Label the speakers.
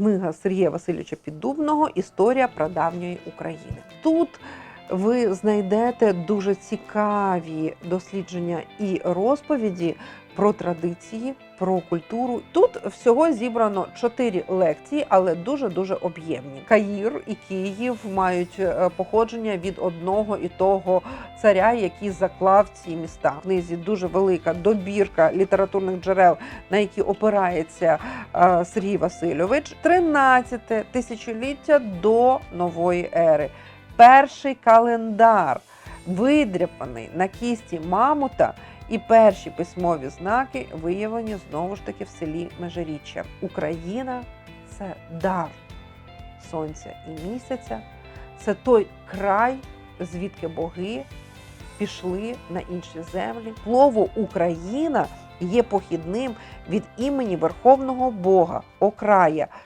Speaker 1: книга Сергія Васильовича Піддубного Історія прадавньої України. Тут ви знайдете дуже цікаві дослідження і розповіді про традиції, про культуру. Тут всього зібрано чотири лекції, але дуже дуже об'ємні. Каїр і Київ мають е, походження від одного і того царя, який заклав ці міста. В книзі дуже велика добірка літературних джерел, на які опирається е, Сергій Васильович. 13 тисячоліття до нової ери. Перший календар видряпаний на кісті мамута. І перші письмові знаки виявлені знову ж таки в селі Межиріччя. Україна це дар сонця і місяця, це той край, звідки боги пішли на інші землі. Слово Україна є похідним від імені Верховного Бога, окрая,